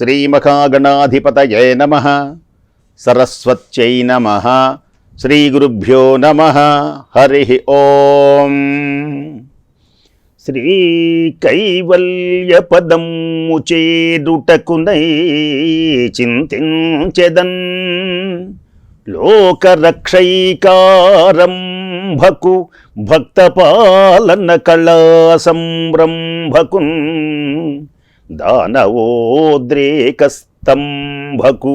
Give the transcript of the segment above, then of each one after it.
శ్రీమహాగణాధిపతయే నమ. సరస్వత్యై నమ. శ్రీగురుభ్యో నమ. హరి ఓం. శ్రీ కైవల్య పదము చేరుటకునై చింతించెదన్. లోకరక్షైకారంభకు భక్తపాలన కళా సంరంభకున్ దానవోద్రేకస్తంభకు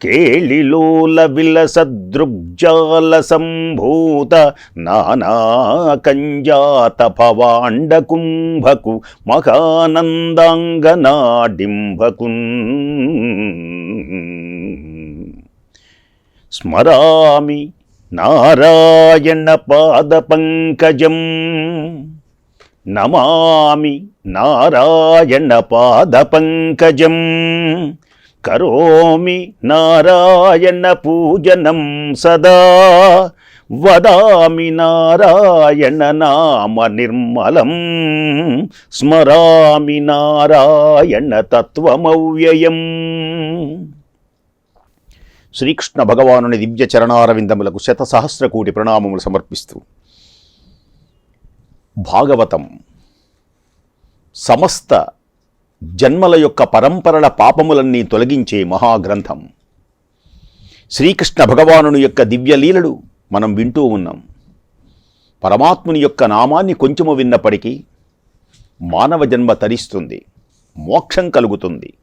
కేళిలోల విలసదృగ్జాల సంభూత నానాకంజాత పవాండకుంభకు మహానందాంగనాడింభకున్ స్మరామి నారాయణ పాద పంకజం నమామి నారాయణ పాద పంకజం కరోమి నారాయణ పూజనం సదా. వదామి నారాయణ నామ నిర్మలం. స్మరామి నారాయణ తత్వమవ్యయం. శ్రీకృష్ణ భగవానుని దివ్య చరణారవిందములకు శతసహస్ర కోటి ప్రణామములు సమర్పిస్తూ భాగవతం. సమస్త జన్మల యొక్క పరంపరల పాపములన్నీ తొలగించే మహాగ్రంథం. శ్రీకృష్ణ భగవానుని యొక్క దివ్యలీలలు మనం వింటూ ఉన్నాం. పరమాత్ముని యొక్క నామాన్ని కొంచెము విన్నప్పటికీ మానవ జన్మ తరిస్తుంది మోక్షం కలుగుతుంది.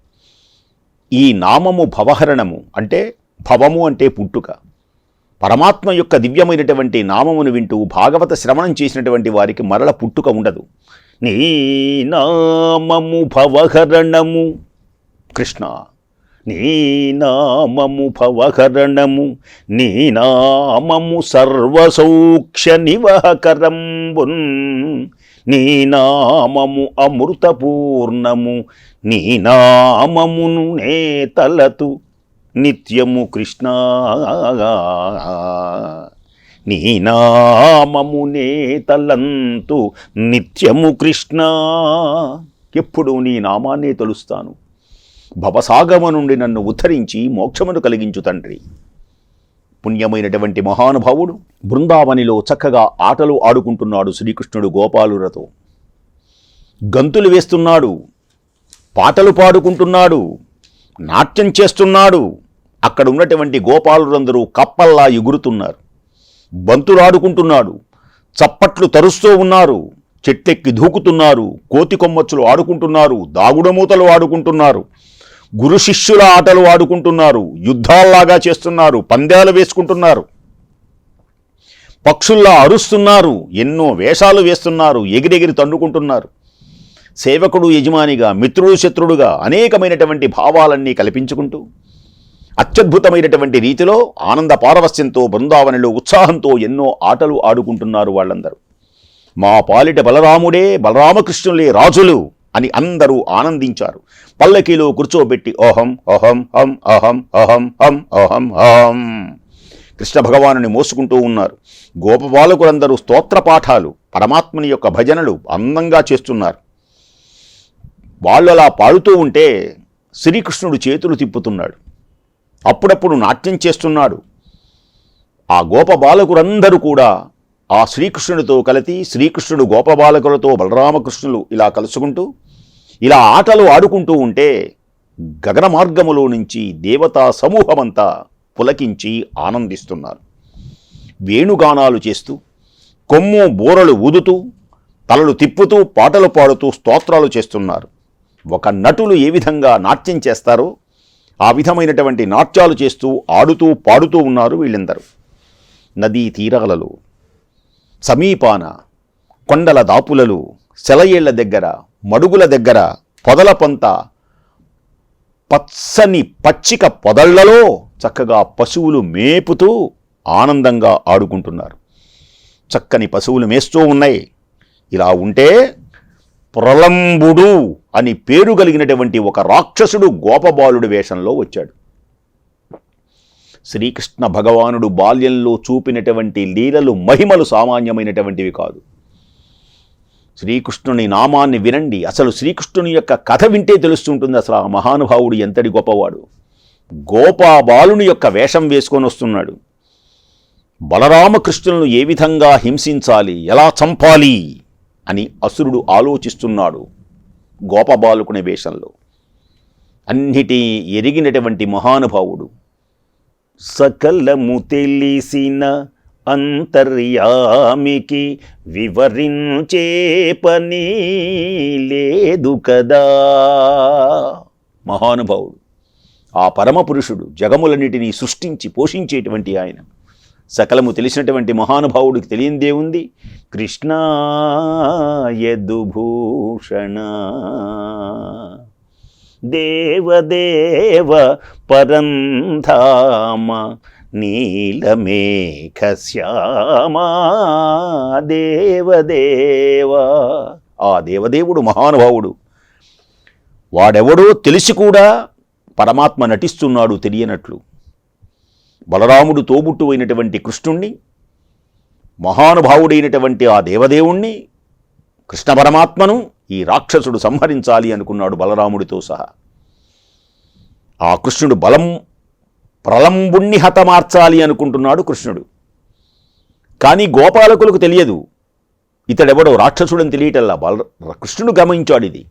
ఈ నామము భవహరణము అంటే భవము అంటే పుట్టుక. పరమాత్మ యొక్క దివ్యమైనటువంటి నామమును వింటూ భాగవత శ్రవణం చేసినటువంటి వారికి మరల పుట్టుక ఉండదు. నీ నామము భవహరణము. కృష్ణ నీ నామము భవహరణము. నీ నామము సర్వసౌక్ష నివహకరంబున్. నీ నామము అమృతపూర్ణము. నీ నామమును నే తలతు నిత్యము కృష్ణ. నీ నామమునే తలంతు నిత్యము కృష్ణ. ఎప్పుడు నీ నామాన్నే తలుస్తాను. భవసాగమ నుండి నన్ను ఉద్ధరించి మోక్షమును కలిగించు తండ్రి. పుణ్యమైనటువంటి మహానుభావుడు బృందావనిలో చక్కగా ఆటలు ఆడుకుంటున్నాడు శ్రీకృష్ణుడు గోపాలురతో గంతులు వేస్తున్నాడు పాటలు పాడుకుంటున్నాడు నాట్యం చేస్తున్నాడు అక్కడ ఉన్నటువంటి గోపాలులందరూ కప్పల్లా ఎగురుతున్నారు. బంతులాడుకుంటున్నాడు. చప్పట్లు తరుస్తూ ఉన్నారు. చెట్టెక్కి దూకుతున్నారు. కోతి కొమ్మచ్చులు ఆడుకుంటున్నారు. దాగుడమూతలు ఆడుకుంటున్నారు. గురు శిష్యుల ఆటలు ఆడుకుంటున్నారు. యుద్ధాల్లాగా చేస్తున్నారు. పందాలు వేసుకుంటున్నారు. పక్షుల్లా అరుస్తున్నారు. ఎన్నో వేషాలు వేస్తున్నారు. ఎగిరెగిరి తండుకుంటున్నారు సేవకుడు యజమానిగా మిత్రుడు శత్రుడుగా అనేకమైనటువంటి భావాలన్నీ కల్పించుకుంటూ అత్యద్భుతమైనటువంటి రీతిలో ఆనంద పారవస్యంతో బృందావనిలో ఉత్సాహంతో ఎన్నో ఆటలు ఆడుకుంటున్నారు వాళ్ళందరూ. మా పాలిట బలరాముడే బలరామకృష్ణులే రాజులు అని అందరూ ఆనందించారు. పల్లకీలో కూర్చోబెట్టి ఓహం ఓహం హం అహం అహం హం అహం హం కృష్ణ భగవానుని మోసుకుంటూ ఉన్నారు. గోపబాలకులందరూ స్తోత్ర పాఠాలు పరమాత్మని యొక్క భజనలు అందంగా చేస్తున్నారు. వాళ్ళు అలా పాడుతూ ఉంటే శ్రీకృష్ణుడు చేతులు తిప్పుతున్నాడు. అప్పుడప్పుడు నాట్యం చేస్తున్నాడు. ఆ గోపబాలకులందరూ కూడా ఆ శ్రీకృష్ణుడితో కలిసి శ్రీకృష్ణుడు గోపబాలకులతో బలరామకృష్ణులు ఇలా కలుసుకుంటూ ఇలా ఆటలు ఆడుకుంటూ ఉంటే గగన మార్గములో నుంచి దేవతా సమూహమంతా పులకించి ఆనందిస్తున్నారు. వేణుగానాలు చేస్తూ కొమ్ము బోరలు ఊదుతూ తలలు తిప్పుతూ పాటలు పాడుతూ స్తోత్రాలు చేస్తున్నారు. ఒక నటులు ఏ విధంగా నాట్యం చేస్తారో ఆ విధమైనటువంటి నాట్యాలు చేస్తూ ఆడుతూ పాడుతూ ఉన్నారు వీళ్ళందరూ. నదీ తీరాలలో సమీపాన కొండల దాపులలో సెలయేళ్ళ దగ్గర మడుగుల దగ్గర పొదల పంత పచ్చని పచ్చిక పొదళ్ళలో చక్కగా పశువులు మేపుతూ ఆనందంగా ఆడుకుంటున్నారు. చక్కని పశువులు మేస్తూ ఉన్నాయి. ఇలా ఉంటే ప్రలంబుడు అని పేరు కలిగినటువంటి ఒక రాక్షసుడు గోపబాలుడి వేషంలో వచ్చాడు. శ్రీకృష్ణ భగవానుడు బాల్యంలో చూపినటువంటి లీలలు మహిమలు సామాన్యమైనటువంటివి కాదు. శ్రీకృష్ణుని నామాన్ని వినండి. అసలు శ్రీకృష్ణుని యొక్క కథ వింటే తెలుస్తుంటుంది అసలు ఆ మహానుభావుడు ఎంతటి గొప్పవాడు. గోపాబాలుని యొక్క వేషం వేసుకొని వస్తున్నాడు. బలరామకృష్ణులను ఏ విధంగా హింసించాలి? ఎలా చంపాలి? అని అసురుడు ఆలోచిస్తున్నాడు గోపబాలుకుని వేషంలో. అన్నిటి ఎరిగినటువంటి మహానుభావుడు సకలము తెలిసిన అంతర్యామికి వివరించే పని లేదు కదా. మహానుభావుడు ఆ పరమపురుషుడు జగములన్నిటినీ సృష్టించి పోషించేటువంటి ఆయన. సకలము తెలిసినటువంటి మహానుభావుడికి తెలియందే ఉంది. కృష్ణ యదుభూషణ. దేవదేవ పరంధామ నీలమేఘ శ్యామా. దేవదేవ. ఆ దేవదేవుడు మహానుభావుడు. వాడెవడో తెలిసి కూడా పరమాత్మ నటిస్తున్నాడు తెలియనట్లు. బలరాముడు తోబుట్టు అయినటువంటి కృష్ణుణ్ణి మహానుభావుడైనటువంటి ఆ దేవదేవుణ్ణి కృష్ణ పరమాత్మను ఈ రాక్షసుడు సంహరించాలి అనుకున్నాడు బలరాముడితో సహా. ఆ కృష్ణుడు బలం ప్రలంబుణ్ణి హతమార్చాలి అనుకుంటున్నాడు కృష్ణుడు. కానీ గోపాలకులకు తెలియదు. ఇతడెవడో రాక్షసుడని తెలియటల్లా బల కృష్ణుడు గమనించాడు ఇది.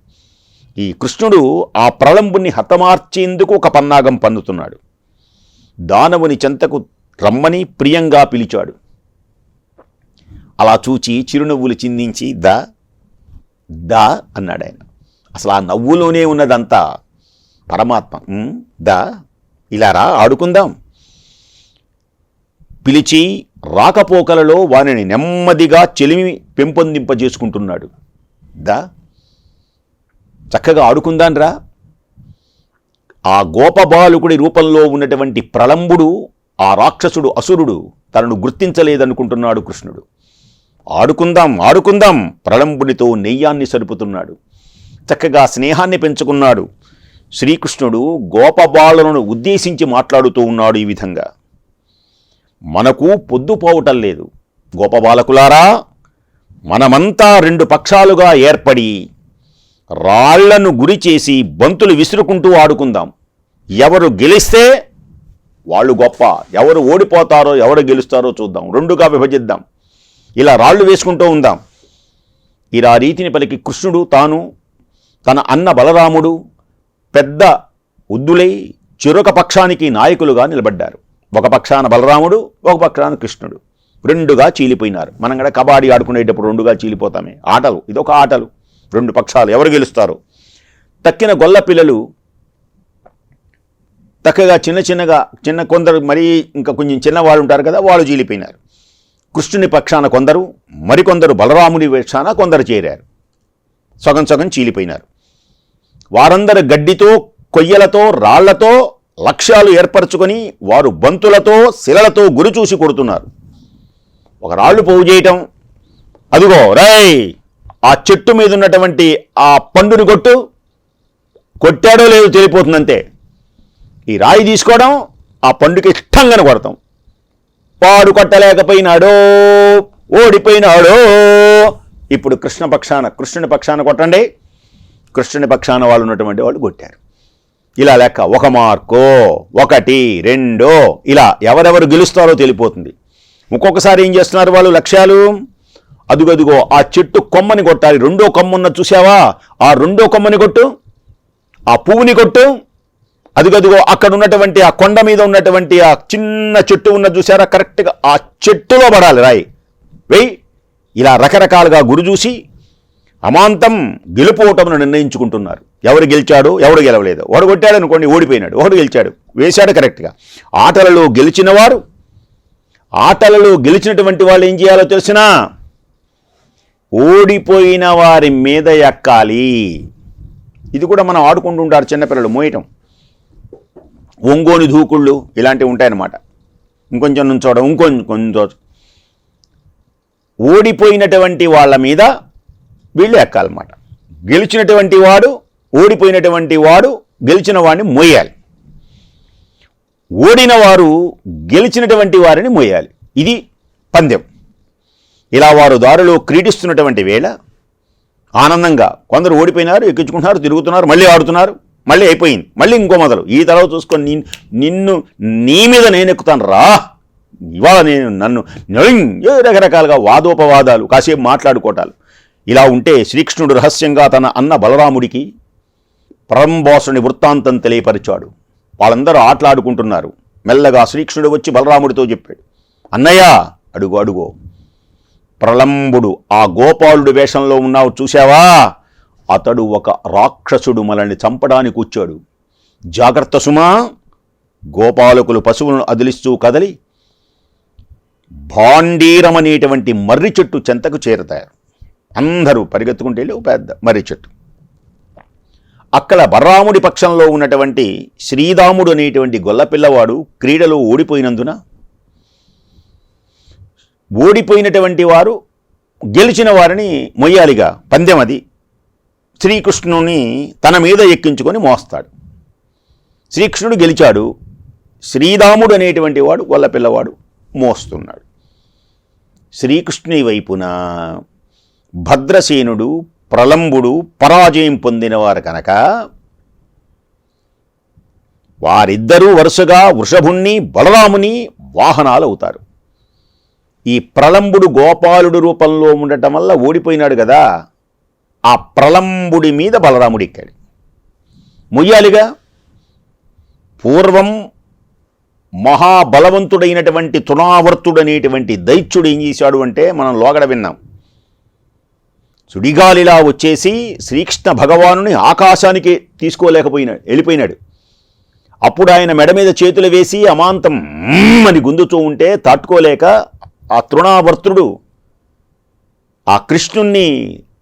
ఈ కృష్ణుడు ఆ ప్రళంబుని హతమార్చేందుకు ఒక పన్నాగం పన్నుతున్నాడు. దానవుని చెంతకు రమ్మని ప్రియంగా పిలిచాడు. అలా చూచి చిరునవ్వులు చిందించి దా దా అన్నాడు ఆయన. అసలు ఆ నవ్వులోనే ఉన్నదంతా పరమాత్మ. ద దా ఇలా రా ఆడుకుందాం. పిలిచి రాకపోకలలో వానిని నెమ్మదిగా చెలిమి పెంపొందింపజేసుకుంటున్నాడు. దా చక్కగా ఆడుకుందాన్రా. ఆ గోపబాలుకుడి రూపంలో ఉన్నటువంటి ప్రళంబుడు ఆ రాక్షసుడు అసురుడు తనను గుర్తించలేదనుకుంటున్నాడు కృష్ణుడు. ఆడుకుందాం ఆడుకుందాం ప్రళంబునితో నెయ్యాన్ని సరుపుతున్నాడు. చక్కగా స్నేహాన్ని పెంచుకున్నాడు. శ్రీకృష్ణుడు గోపబాలులను ఉద్దేశించి మాట్లాడుతూ ఉన్నాడు ఈ విధంగా. మనకు పొద్దుపోవటం లేదు. గోపబాలకులారా మనమంతా రెండు పక్షాలుగా ఏర్పడి రాళ్ళను గురి చేసి బంతులు విసురుకుంటూ ఆడుకుందాం. ఎవరు గెలిస్తే వాళ్ళు గొప్ప. ఎవరు ఓడిపోతారో ఎవరు గెలుస్తారో చూద్దాం. రెండుగా విభజిద్దాం. ఇలా రాళ్ళు వేసుకుంటూ ఉందాం. ఇలా రీతిని పలికి కృష్ణుడు తాను తన అన్న బలరాముడు పెద్ద ఉద్దులై చిరొక పక్షానికి నాయకులుగా నిలబడ్డారు. ఒక పక్షాన బలరాముడు ఒక పక్షాన కృష్ణుడు. రెండుగా చీలిపోయినారు. మనం కూడా కబాడీ ఆడుకునేటప్పుడు రెండుగా చీలిపోతామే. ఆటలు. ఇదొక ఆటలు. రెండు పక్షాలు ఎవరు గెలుస్తారు? తక్కిన గొల్ల పిల్లలు తక్కగా చిన్న చిన్నగా చిన్న కొందరు మరీ ఇంకా కొంచెం చిన్నవాళ్ళు ఉంటారు కదా వాళ్ళు చీలిపోయినారు కృష్ణుని పక్షాన కొందరు మరికొందరు బలరాముని పక్షాన కొందరు చేరారు. సగం సగం చీలిపోయినారు. వారందరు గడ్డితో కొయ్యలతో రాళ్ళతో లక్ష్యాలు ఏర్పరచుకొని వారు బంతులతో శిలలతో గురి చూసి కొడుతున్నారు. ఒక రాళ్ళు పోగు చేయటం అదిగో రై ఆ చెట్టు మీద ఉన్నటువంటి ఆ పండుని కొట్టు. కొట్టాడో లేదో తెలిపోతుందంతే ఈ రాయి తీసుకోవడం ఆ పండుకి ఇష్టంగానే కొడతాం. వాడు కొట్టలేకపోయినాడో ఓడిపోయినాడో. ఇప్పుడు కృష్ణ పక్షాన కృష్ణుని పక్షాన కొట్టండి. కృష్ణుని పక్షాన వాళ్ళు ఉన్నటువంటి వాళ్ళు కొట్టారు. ఇలా లెక్క ఒక మార్కో ఒకటి రెండో ఇలా ఎవరెవరు గెలుస్తారో తెలిపోతుంది. ఇంకొకసారి ఏం చేస్తున్నారు వాళ్ళు? లక్ష్యాలు? అదుగదుగో ఆ చెట్టు కొమ్మని కొట్టాలి. రెండో కొమ్మున్న చూసావా ఆ రెండో కొమ్మని కొట్టు ఆ పువ్వుని కొట్టు. అదిగదిగో అక్కడ ఉన్నటువంటి ఆ కొండ మీద ఉన్నటువంటి ఆ చిన్న చెట్టు ఉన్న చూసారా కరెక్ట్గా ఆ చెట్టులో పడాలి. రాయి వెయ్యి ఇలా రకరకాలుగా గురు చూసి అమాంతం గెలుపు నిర్ణయించుకుంటున్నారు. ఎవరు గెలిచాడు? ఎవడు గెలవలేదు. ఒకడు కొట్టాడు అనుకోండి ఓడిపోయినాడు. ఒకడు గెలిచాడు. వేశాడు కరెక్ట్గా ఆటలలో గెలిచిన వారు ఆటలలో గెలిచినటువంటి వాళ్ళు ఏం చేయాలో తెలిసినా ఓడిపోయిన వారి మీద ఎక్కాలి. ఇది కూడా మనం ఆడుకుంటుంటారు చిన్నపిల్లలు మోయటం. ఒంగోని దూకుళ్ళు ఇలాంటివి ఉంటాయన్నమాట. ఇంకొంచెం నుంచోవడం ఇంకొంచెం కొంచెం ఓడిపోయినటువంటి వాళ్ళ మీద వీళ్ళు ఎక్కాలన్నమాట. గెలిచినటువంటి వాడు ఓడిపోయినటువంటి వాడు గెలిచిన వాడిని మోయాలి. ఓడిన వారు గెలిచినటువంటి వారిని మోయాలి. ఇది పందెం. ఇలా వారు దారిలో క్రీడిస్తున్నటువంటి వేళ ఆనందంగా కొందరు ఓడిపోయినారు ఎక్కించుకుంటున్నారు తిరుగుతున్నారు మళ్ళీ ఆడుతున్నారు మళ్ళీ అయిపోయింది. మళ్ళీ ఇంకో మొదలు. ఈ తర్వాత చూసుకొని నిన్ను నీ మీద నేను ఎక్కుతాను రా. ఇవాళ నేను నన్ను రకరకాలుగా వాదోపవాదాలు కాసేపు మాట్లాడుకోవటాలు ఇలా ఉంటే శ్రీకృష్ణుడు రహస్యంగా తన అన్న బలరాముడికి పరంబోసుని వృత్తాంతం తెలియపరిచాడు. వాళ్ళందరూ ఆటలాడుకుంటున్నారు. మెల్లగా శ్రీకృష్ణుడు వచ్చి బలరాముడితో చెప్పాడు. అన్నయ్య అడుగు అడుగో. ప్రళంబుడు. ఆ గోపాలుడు వేషంలో ఉన్నావు చూశావా? అతడు ఒక రాక్షసుడు మనల్ని చంపడానికి వచ్చాడు. జాగ్రత్త సుమా. గోపాలకులు పశువులను అదిలిస్తూ కదలి భాండీరమనేటువంటి మర్రి చెట్టు చెంతకు చేరతారు. అందరూ పరిగెత్తుకుంటే వెళ్ళి పెద్ద మర్రి చెట్టు. అక్కడ బర్రాముడి పక్షంలో ఉన్నటువంటి శ్రీరాముడు అనేటువంటి గొల్లపిల్లవాడు క్రీడలో ఓడిపోయినందున ఓడిపోయినటువంటి వారు గెలిచిన వారిని మొయ్యాలిగా. పందెం అది. శ్రీకృష్ణుని తన మీద ఎక్కించుకొని మోస్తాడు. శ్రీకృష్ణుడు గెలిచాడు. శ్రీరాముడు అనేటువంటి వాడు గొల్లపిల్లవాడు మోస్తున్నాడు. శ్రీకృష్ణుని వైపున భద్రసేనుడు ప్రలంబుడు పరాజయం పొందినవారు కనుక వారిద్దరూ వరుసగా వృషభుణ్ణి బలరాముని వాహనాలు అవుతారు. ఈ ప్రలంబుడు గోపాలుడు రూపంలో ఉండటం వల్ల ఓడిపోయినాడు కదా ఆ ప్రలంబుడి మీద బలరాముడు ఎక్కాడు. మొయ్యాలిగా? పూర్వం మహాబలవంతుడైనటువంటి తుణావర్తుడనేటువంటి దైత్యుడు ఏం చేశాడు అంటే మనం లోగడ విన్నాం. సుడిగాలిలా వచ్చేసి శ్రీకృష్ణ భగవానుని ఆకాశానికి తీసుకోలేకపోయినాడు వెళ్ళిపోయినాడు. అప్పుడు ఆయన మెడ మీద చేతులు వేసి అమాంతం అని గుందుతూ ఉంటే తట్టుకోలేక ఆ తృణావర్తుడు ఆ కృష్ణుణ్ణి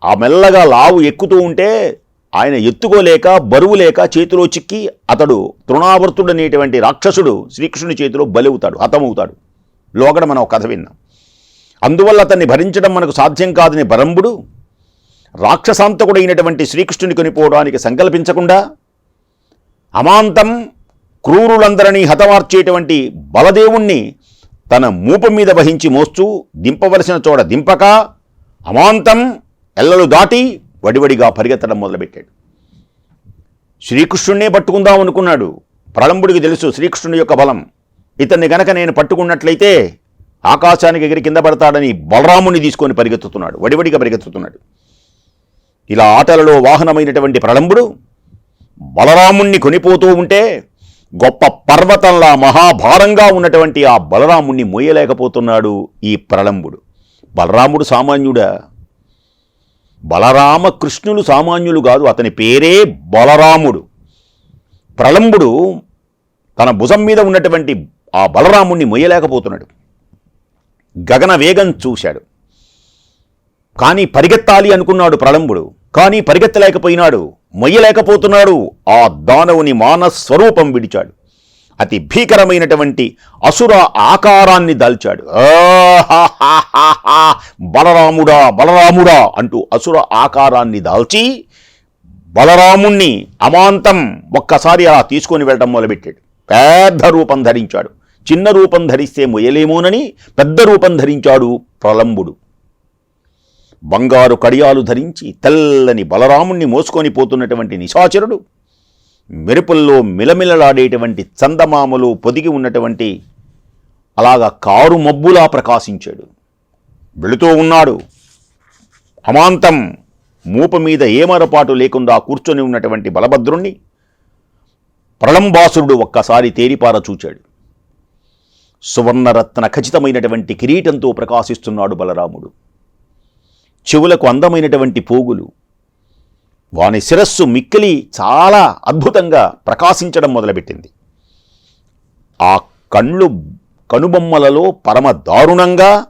ఆ మెల్లగా లావు ఎక్కుతూ ఉంటే ఆయన ఎత్తుకోలేక బరువు లేక చేతిలో చిక్కి అతడు తృణావర్తుడు అనేటువంటి రాక్షసుడు శ్రీకృష్ణుని చేతిలో బలవుతాడు హతమవుతాడు. లోగడ మనం ఒక కథ విన్నాం. అందువల్ల అతన్ని భరించడం మనకు సాధ్యం కాదని బరంబుడు రాక్షసాంతకుడైనటువంటి శ్రీకృష్ణుని కొనిపోవడానికి సంకల్పించకుండా అమాంతం క్రూరులందరినీ హతమార్చేటువంటి బలదేవుణ్ణి తన మూప మీద వహించి మోస్తూ దింపవలసిన చోట దింపక అమాంతం ఎల్లలు దాటి వడివడిగా పరిగెత్తడం మొదలుపెట్టాడు. శ్రీకృష్ణుణ్ణే పట్టుకుందాం అనుకున్నాడు. ప్రళంబుడికి తెలుసు శ్రీకృష్ణుడి యొక్క బలం. ఇతన్ని గనక నేను పట్టుకున్నట్లయితే ఆకాశానికి ఎగిరి కింద పడతాడని బలరాముని తీసుకొని పరిగెత్తుతున్నాడు. వడివడిగా పరిగెత్తుతున్నాడు. ఇలా ఆటలలో వాహనమైనటువంటి ప్రళంబుడు బలరాముణ్ణి కొనిపోతూ ఉంటే గొప్ప పర్వతంలా మహాభారంగా ఉన్నటువంటి ఆ బలరాముణ్ణి మోయలేకపోతున్నాడు ఈ ప్రళంబుడు. బలరాముడు సామాన్యుడా? బలరామ కృష్ణులు సామాన్యులు కాదు అతని పేరే బలరాముడు. ప్రళంబుడు తన భుజం మీద ఉన్నటువంటి ఆ బలరాముణ్ణి మొయ్యలేకపోతున్నాడు. గగన వేగం చూశాడు. కానీ పరిగెత్తాలి అనుకున్నాడు ప్రళంబుడు. కానీ పరిగెత్తలేకపోయినాడు. మొయ్యలేకపోతున్నాడు. ఆ దానవుని మానస్వరూపం విడిచాడు. అతి భీకరమైనటువంటి అసుర ఆకారాన్ని దాల్చాడు. బలరాముడా బలరాముడా అంటూ అసుర ఆకారాన్ని దాల్చి బలరాముణ్ణి అమాంతం ఒక్కసారి అలా తీసుకొని వెళ్ళడం మొదలుపెట్టాడు. పెద్ద రూపం ధరించాడు. చిన్న రూపం ధరిస్తే మొయ్యలేమోనని పెద్ద రూపం ధరించాడు ప్రలంబుడు బంగారు కడియాలు ధరించి తెల్లని బలరాముణ్ణి మోసుకొని పోతున్నటువంటి నిశాచరుడు మెరుపుల్లో మిలమిలలాడేటువంటి చందమామలు పొదిగి ఉన్నటువంటి అలాగా కారు మబ్బులా ప్రకాశించాడు. వెళుతూ ఉన్నాడు. అమాంతం మూప మీద ఏమరపాటు లేకుండా కూర్చొని ఉన్నటువంటి బలభద్రుణ్ణి ప్రళంబాసురుడు ఒక్కసారి తేరిపార చూచాడు. సువర్ణరత్న ఖచ్చితమైనటువంటి కిరీటంతో ప్రకాశిస్తున్నాడు బలరాముడు. చెవులకు అందమైనటువంటి పోగులు. వాని శిరస్సు మిక్కిలి చాలా అద్భుతంగా ప్రకాశించడం మొదలుపెట్టింది. ఆ కళ్ళు కనుబొమ్మలలో పరమ దారుణంగా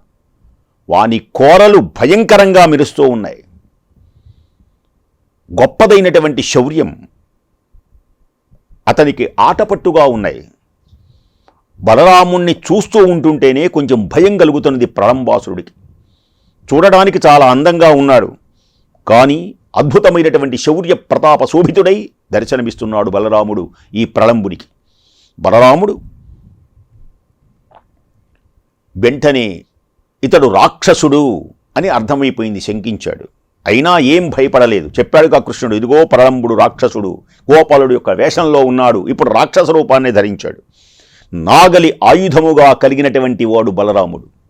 వాని కోరలు భయంకరంగా మెరుస్తూ ఉన్నాయి. గొప్పదైనటువంటి శౌర్యం అతనికి ఆటపట్టుగా ఉన్నాయి. బలరాముణ్ణి చూస్తూ ఉంటుంటేనే కొంచెం భయం కలుగుతున్నది ప్రళంబాసురుడికి చూడడానికి చాలా అందంగా ఉన్నాడు. కానీ అద్భుతమైనటువంటి శౌర్య ప్రతాప శోభితుడై దర్శనమిస్తున్నాడు బలరాముడు ఈ ప్రళంబుడికి బలరాముడు వెంటనే ఇతడు రాక్షసుడు అని అర్థమైపోయింది శంకించాడు. అయినా ఏం భయపడలేదు. చెప్పాడుగా కృష్ణుడు ఇదిగో ప్రళంబుడు రాక్షసుడు గోపాలుడు యొక్క వేషంలో ఉన్నాడు ఇప్పుడు రాక్షస రూపాన్ని ధరించాడు. నాగలి ఆయుధముగా కలిగినటువంటి వాడు బలరాముడు.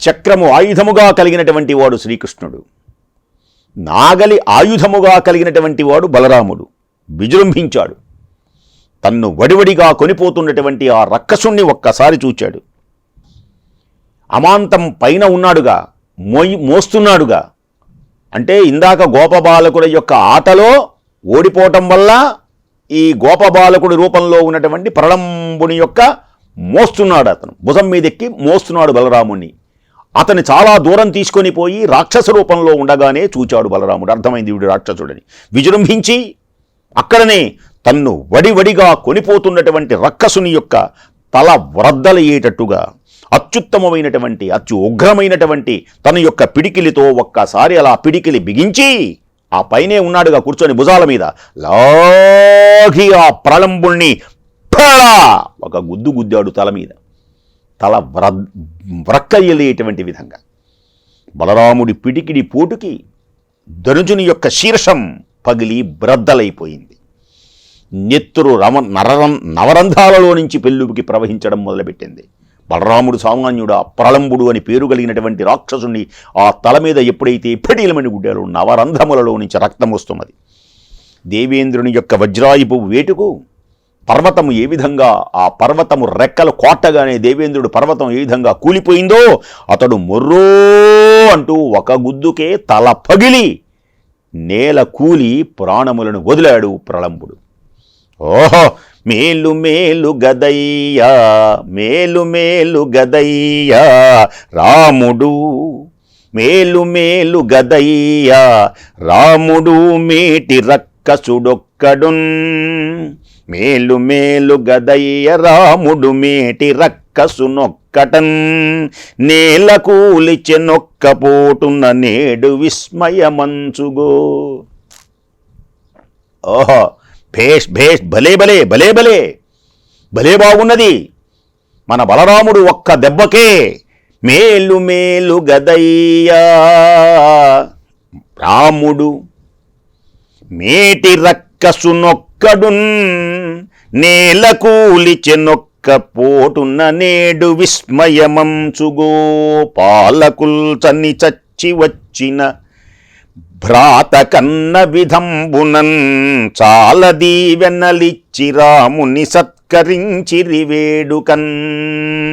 చక్రము ఆయుధముగా కలిగినటువంటి వాడు శ్రీకృష్ణుడు. నాగలి ఆయుధముగా కలిగినటువంటి వాడు బలరాముడు. విజృంభించాడు. తన్ను వడివడిగా కొనిపోతున్నటువంటి ఆ రక్కసుణ్ణి ఒక్కసారి చూచాడు. అమాంతం పైన ఉన్నాడుగా మోయి మోస్తున్నాడుగా. అంటే ఇందాక గోపబాలకుల యొక్క ఆటలో ఓడిపోవటం వల్ల ఈ గోపబాలకుడి రూపంలో ఉన్నటువంటి ప్రళంబుని యొక్క మోస్తున్నాడు అతను. భుజం మీదెక్కి మోస్తున్నాడు బలరాముణ్ణి. అతన్ని చాలా దూరం తీసుకొని పోయి రాక్షస రూపంలో ఉండగానే చూచాడు బలరాముడు. అర్థమైంది వీడు రాక్షసుడని. విజృంభించి అక్కడనే తన్ను వడివడిగా కొనిపోతున్నటువంటి రక్కసుని యొక్క తల వ్రద్దలయ్యేటట్టుగా అత్యుత్తమమైనటువంటి అత్యు ఉగ్రమైనటువంటి తన యొక్క పిడికిలితో ఒక్కసారి అలా పిడికిలి బిగించి ఆ పైనే ఉన్నాడుగా కూర్చొని భుజాల మీద. లాగి ఆ ప్రళంబుణ్ణి ఒక గుద్దు గుద్దాడు తల మీద. తల వ్ర వ్రక్కయ్యలేటువంటి విధంగా. బలరాముడి పిడికిడి పోటుకి ధనుజుని యొక్క శీర్షం పగిలి బ్రద్దలైపోయింది. నెత్తురు రమ నరరం నవరంధాలలో నుంచి పెళ్ళుకి ప్రవహించడం మొదలుపెట్టింది. బలరాముడు సామాన్యుడు ప్రళంబుడు అని పేరు కలిగినటువంటి రాక్షసుని ఆ తల మీద ఎప్పుడైతే పెడీలమని గుడ్డారో నవరంధములలో నుంచి రక్తం వస్తున్నది. దేవేంద్రుని యొక్క వజ్రాయుపు వేటుకు పర్వతము ఏ విధంగా ఆ పర్వతము రెక్కలు కోట్టగానే దేవేంద్రుడు పర్వతం ఏ విధంగా కూలిపోయిందో అతడు మొర్రో అంటూ ఒక గుద్దుకే తల పగిలి నేల కూలి ప్రాణములను వదిలాడు ప్రళంబుడు. ఓహో మేలు మేలు గదయ్యా మేలు మేలు గదయ్యా రాముడు మేలు మేలు గదయ్యా రాముడు మేటి రక్కసుడొక్కడున్. మేలు మేలు గదయ్య రాముడు మేటి రక్కసునొక్కటన్ నేల కూలిచె నొక్కపోటున్న నేడు విస్మయమంచుగో. ఓహో భేష్ భేష్ భలే భలే భలే భలే. భలే బాగున్నది. మన బలరాముడు ఒక్క దెబ్బకే మేలు మేలు గదయ్యా. రాముడు మేటి రక్క కసునొక్కడున్ నేల కూలిచెనొక్క పోటున్న నేడు విస్మయమంచుగో పాలకుల్ చని చచ్చి వచ్చిన భ్రాత కన్న విధంబునన్ చాలదీవెనలిచ్చి రాముని సత్కరించిరి వేడుకన్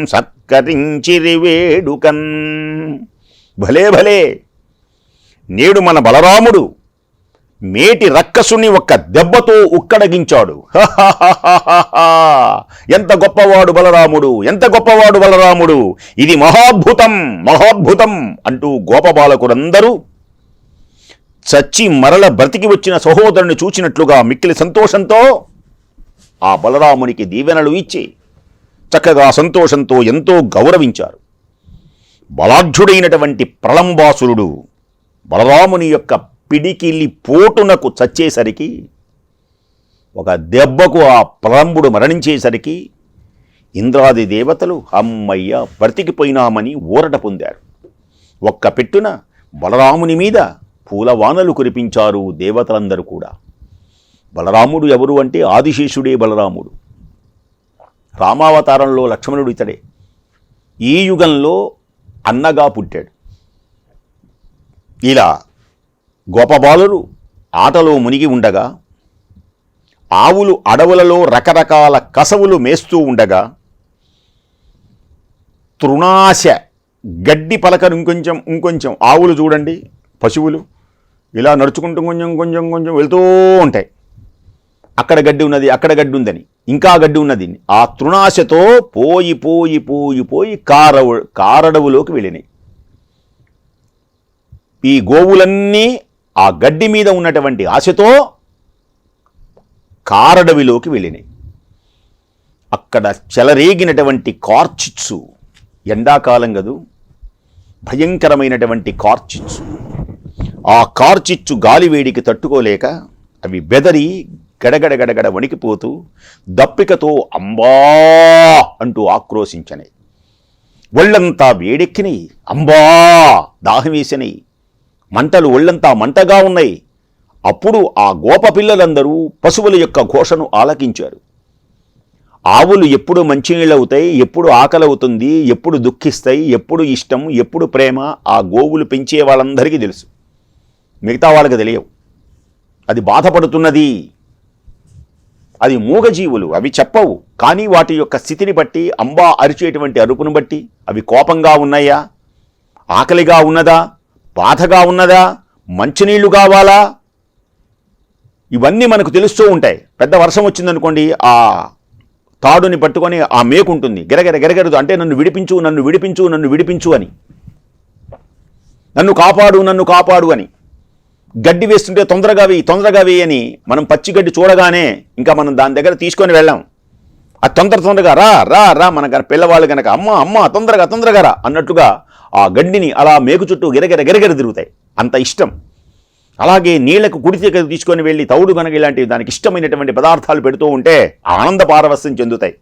సత్కరించిరి వేడుకన్ భలే భలే! నేడు మన బలరాముడు మేటి రక్కసుని ఒక్క దెబ్బతో ఉక్కడగించాడు. ఎంత గొప్పవాడు బలరాముడు ఎంత గొప్పవాడు బలరాముడు. ఇది మహాద్భుతం మహాద్భుతం అంటూ గోపబాలకులందరూ చచ్చి మరల బ్రతికి వచ్చిన సహోదరుని చూచినట్లుగా మిక్కిలి సంతోషంతో ఆ బలరామునికి దీవెనలు ఇచ్చి చక్కగా సంతోషంతో ఎంతో గౌరవించారు. బలాఢ్యుడైనటువంటి ప్రళంబాసురుడు బలరాముని యొక్క పిడికిల్లి పోటునకు చచ్చేసరికి ఒక దెబ్బకు ఆ ప్రళంబుడు మరణించేసరికి ఇంద్రాది దేవతలు అమ్మయ్య బ్రతికిపోయినామని ఊరట పొందారు. ఒక్క పెట్టున బలరాముని మీద పూలవానలు కురిపించారు దేవతలందరూ కూడా. బలరాముడు ఎవరు అంటే ఆదిశేషుడే బలరాముడు. రామావతారంలో లక్ష్మణుడు ఇతడే. ఈ యుగంలో అన్నగా పుట్టాడు. ఇలా గోపబాలురు ఆటలో మునిగి ఉండగా ఆవులు అడవులలో రకరకాల కసవులు మేస్తూ ఉండగా తృణాశ గడ్డి పలకను ఇంకొంచెం ఇంకొంచెం ఆవులు చూడండి పశువులు ఇలా నడుచుకుంటూ కొంచెం కొంచెం కొంచెం వెళ్తూ ఉంటాయి. అక్కడ గడ్డి ఉన్నది అక్కడ గడ్డి ఉందని ఇంకా గడ్డి ఉన్నది. ఆ తృణాశతో పోయి పోయి పోయి పోయి కారవు కారడవులోకి వెళ్ళినాయి. ఈ గోవులన్నీ ఆ గడ్డి మీద ఉన్నటువంటి ఆశతో కారడవిలోకి వెళ్ళినాయి. అక్కడ చెలరేగినటువంటి కార్చిచ్చు ఎండాకాలం కదూ భయంకరమైనటువంటి కార్చిచ్చు. ఆ కార్చిచ్చు గాలివేడికి తట్టుకోలేక అవి బెదరి గడగడగడగడ వణికిపోతూ దప్పికతో అంబా అంటూ ఆక్రోశించనాయి. ఒళ్ళంతా వేడెక్కినాయి. అంబా దాహం వేసినాయి. మంటలు ఒళ్ళంతా మంటగా ఉన్నాయి. అప్పుడు ఆ గోప పిల్లలందరూ పశువుల యొక్క ఘోషను ఆలకించారు. ఆవులు ఎప్పుడు మంచినీళ్ళవుతాయి ఎప్పుడు ఆకలవుతుంది ఎప్పుడు దుఃఖిస్తాయి ఎప్పుడు ఇష్టం ఎప్పుడు ప్రేమ ఆ గోవులు పెంచే వాళ్ళందరికీ తెలుసు. మిగతా వాళ్ళకి తెలియవు. అది బాధపడుతున్నది. అది మూగజీవులు అవి చెప్పవు. కానీ వాటి యొక్క స్థితిని బట్టి అంబా అరిచేటువంటి అరుపును బట్టి అవి కోపంగా ఉన్నాయా? ఆకలిగా ఉన్నదా? బాధగా ఉన్నదా? మంచినీళ్ళు కావాలా? ఇవన్నీ మనకు తెలుస్తూ ఉంటాయి. పెద్ద వర్షం వచ్చిందనుకోండి ఆ తాడుని పట్టుకొని ఆ మేకుంటుంది. గిరగిర గిరగరదు. అంటే నన్ను విడిపించు నన్ను విడిపించు నన్ను విడిపించు అని. నన్ను కాపాడు నన్ను కాపాడు అని. గడ్డి వేస్తుంటే తొందరగా వేయి తొందరగా వేయి అని మనం పచ్చి గడ్డి చూడగానే ఇంకా మనం దాని దగ్గర తీసుకొని వెళ్ళాం. ఆ తొందర తొందరగా రా రా రా మన పిల్లవాళ్ళు కనుక అమ్మ అమ్మ తొందరగా తొందరగా రా అన్నట్టుగా ఆ గడ్డిని అలా మేకు చుట్టూ గిరగిర గిరగిర తిరుగుతాయి. అంత ఇష్టం. అలాగే నీళ్ళకు కుడి దగ్గర తీసుకొని వెళ్ళి తౌడు గనగ ఇలాంటివి దానికి ఇష్టమైనటువంటి పదార్థాలు పెడుతూ ఉంటే ఆనంద పారవస్యం చెందుతాయి.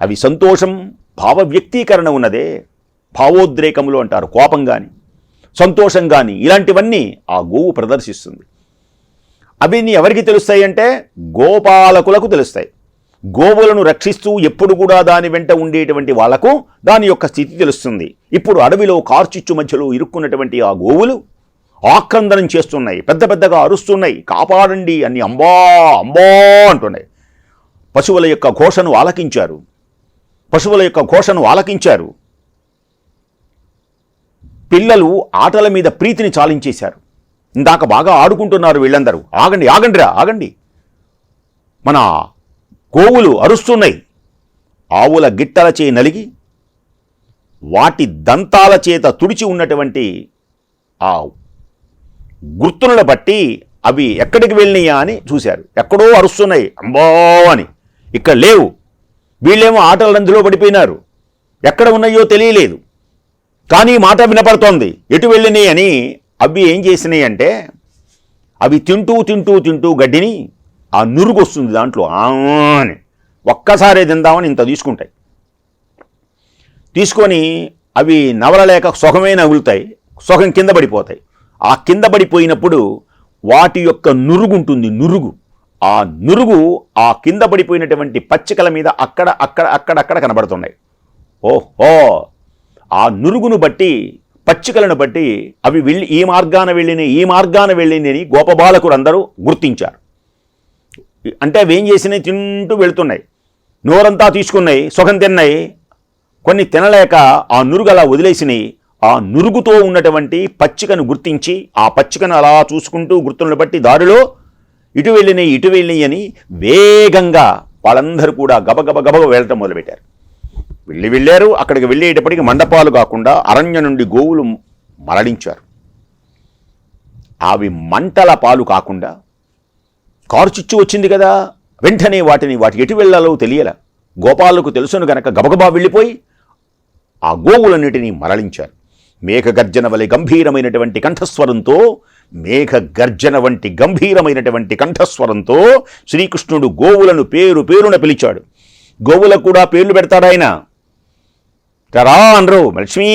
అవి సంతోషం భావ వ్యక్తీకరణ ఉన్నదే. భావోద్రేకములు అంటారు కోపం కానీ సంతోషం కానీ ఇలాంటివన్నీ ఆ గోవు ప్రదర్శిస్తుంది. అవన్నీ ఎవరికి తెలుస్తాయి అంటే గోపాలకులకు తెలుస్తాయి. గోవులను రక్షిస్తూ ఎప్పుడు కూడా దాని వెంట ఉండేటువంటి వాళ్ళకు దాని యొక్క స్థితి తెలుస్తుంది. ఇప్పుడు అడవిలో కార్చిచ్చు మధ్యలో ఇరుక్కున్నటువంటి ఆ గోవులు ఆక్రందనం చేస్తున్నాయి. పెద్ద పెద్దగా అరుస్తున్నాయి. కాపాడండి అని అంబా అంబా అంటున్నాయి. పశువుల యొక్క ఘోషను ఆలకించారు. పశువుల యొక్క ఘోషను ఆలకించారు. పిల్లలు ఆటల మీద ప్రీతిని చాలించేశారు. ఇందాక బాగా ఆడుకుంటున్నారు వీళ్ళందరూ. ఆగండి ఆగండిరా ఆగండి. మన గోవులు అరుస్తున్నాయి. ఆవుల గిట్టలచే నలిగి వాటి దంతాల చేత తుడిచి ఉన్నటువంటి ఆ గుర్తులను బట్టి అవి ఎక్కడికి వెళ్ళినాయా అని చూశారు. ఎక్కడో అరుస్తున్నాయి. అంబో అని. ఇక్కడ లేవు. వీళ్ళేమో ఆటల రందులో పడిపోయినారు. ఎక్కడ ఉన్నాయో తెలియలేదు. కానీ మాట వినపడుతోంది. ఎటు వెళ్ళినాయి అని అవి ఏం చేసినాయి అంటే అవి తింటూ తింటూ తింటూ గడ్డిని ఆ నురుగు వస్తుంది దాంట్లో అని. ఒక్కసారే తిందామని ఇంత తీసుకుంటాయి. తీసుకొని అవి నవలలేక సుఖమే నగులుతాయి. సుఖం కింద పడిపోతాయి. ఆ కింద పడిపోయినప్పుడు వాటి యొక్క నురుగు ఉంటుంది నురుగు. ఆ నురుగు ఆ కింద పడిపోయినటువంటి పచ్చికల మీద అక్కడ అక్కడ అక్కడక్కడ కనబడుతున్నాయి. ఓహో! ఆ నురుగును బట్టి పచ్చికలను బట్టి అవి వెళ్ళి ఈ మార్గాన వెళ్ళిన ఈ మార్గాన వెళ్ళిందని గోపబాలకులు అందరూ గుర్తించారు. అంటే అవి ఏం చేసినాయి తింటూ వెళుతున్నాయి. నోరంతా తీసుకున్నాయి సుఖం తిన్నాయి. కొన్ని తినలేక ఆ నురుగు అలా వదిలేసినాయి ఆ నురుగుతో ఉన్నటువంటి పచ్చికను గుర్తించి ఆ పచ్చికను అలా చూసుకుంటూ గుర్తులను బట్టి దారిలో ఇటు వెళ్ళినాయి ఇటు వెళ్ళినాయి అని వేగంగా వాళ్ళందరూ కూడా గబగబ గబగ వెళ్ళటం మొదలుపెట్టారు. వెళ్ళి వెళ్ళారు. అక్కడికి వెళ్ళేటప్పటికి మండపాలు కాకుండా అరణ్య నుండి గోవులు మరణించారు అవి మంటల పాలు కాకుండా కారుచిచ్చు వచ్చింది కదా. వెంటనే వాటిని వాటి ఎటు వెళ్ళాలో తెలియల. గోపాలకు తెలుసును గనక గబగబా వెళ్ళిపోయి ఆ గోవులన్నిటినీ మరలించారు. మేఘగర్జన వలె గంభీరమైనటువంటి కంఠస్వరంతో మేఘగర్జన వంటి గంభీరమైనటువంటి కంఠస్వరంతో శ్రీకృష్ణుడు గోవులను పేరు పేరున పిలిచాడు. గోవులకు కూడా పేర్లు పెడతాడాయన? రా అనరు లక్ష్మీ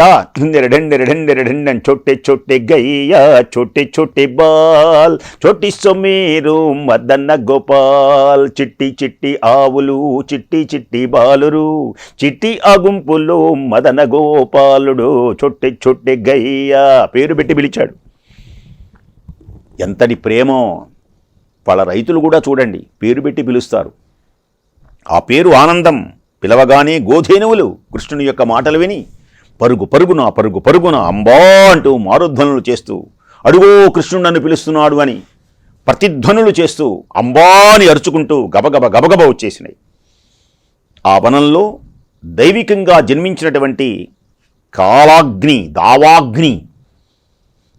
రా ఢెండెరెడెండెరెడెండెరెడెండెన్ చోట్టే చోట్టే గయ్యా చోట్టే చోట్టే బాల్ చోటి సొమ్మేరు మదన్న గోపాల్ చిట్టి చిట్టి ఆవులు చిట్టి చిట్టి బాలురు చిట్టి ఆ గుంపులో మదన గోపాలుడు చొట్టె చొట్టె గయ్య పేరు పెట్టి పిలిచాడు. ఎంతటి ప్రేమో వాళ్ళ రైతులు కూడా చూడండి పేరు పెట్టి పిలుస్తారు. ఆ పేరు ఆనందం. పిలవగానే గోధేనువులు కృష్ణుని యొక్క మాటలు విని పరుగు పరుగున పరుగు పరుగున అంబా అంటూ మారుధ్వనులు చేస్తూ అడుగో కృష్ణుడు నన్ను పిలుస్తున్నాడు అని ప్రతిధ్వనులు చేస్తూ అంబాని అరుచుకుంటూ గబగబ గబగబ వచ్చేసినాయి. ఆ వనంలో దైవికంగా జన్మించినటువంటి కాలాగ్ని దావాగ్ని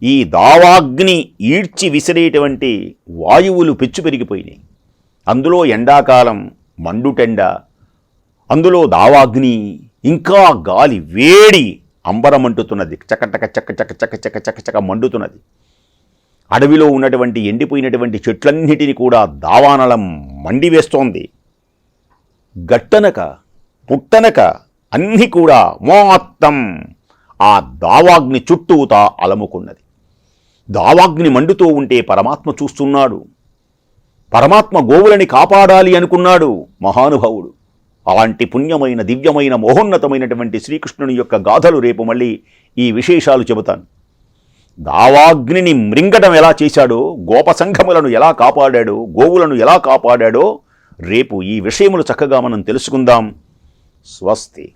ఈ దావాగ్ని ఈడ్చి విసిరేటువంటి వాయువులు పెచ్చు పెరిగిపోయినాయి. అందులో ఎండాకాలం మండుటెండ అందులో దావాగ్ని ఇంకా గాలి వేడి అంబరమంటుతున్నది. చకటక చక్క చక్క చక్క చక్క చక్క చక్క మండుతున్నది. అడవిలో ఉన్నటువంటి ఎండిపోయినటువంటి చెట్లన్నిటిని కూడా దావానలం మండివేస్తోంది. గట్టనక పుట్టనక అన్నీ కూడా మొత్తం ఆ దావాగ్ని చుట్టూతా అలముకున్నది. దావాగ్ని మండుతూ ఉంటే పరమాత్మ చూస్తున్నాడు. పరమాత్మ గోవులని కాపాడాలి అనుకున్నాడు మహానుభావుడు. అలాంటి పుణ్యమైన దివ్యమైన మహోన్నతమైనటువంటి శ్రీకృష్ణుని యొక్క గాథలు రేపు మళ్ళీ ఈ విశేషాలు చెబుతాను. దావాగ్నిని మృంగటం ఎలా చేశాడో గోపసంఘములను ఎలా కాపాడాడో గోవులను ఎలా కాపాడాడో రేపు ఈ విషయములు చక్కగా మనం తెలుసుకుందాం. స్వస్తి.